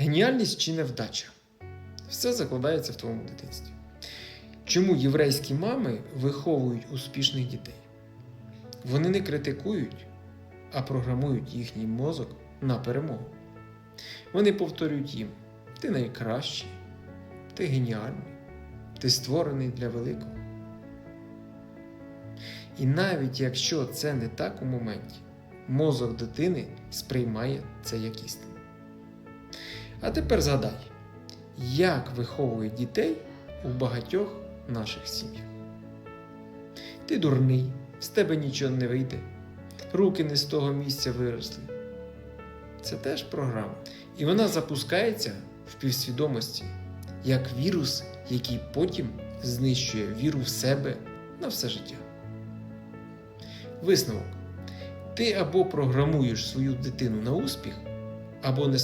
Геніальність чи невдача? Все закладається в твоєму дитинстві. Чому єврейські мами виховують успішних дітей? Вони не критикують, а програмують їхній мозок на перемогу. Вони повторюють їм: ти найкращий, ти геніальний, ти створений для великого. І навіть якщо це не так у моменті, мозок дитини сприймає це як істину. А тепер згадай, як виховують дітей у багатьох наших сім'ях. Ти дурний, з тебе нічого не вийде, руки не з того місця виросли. Це теж програма. І вона запускається в півсвідомості як вірус, який потім знищує віру в себе на все життя. Висновок. Ти або програмуєш свою дитину на успіх, або не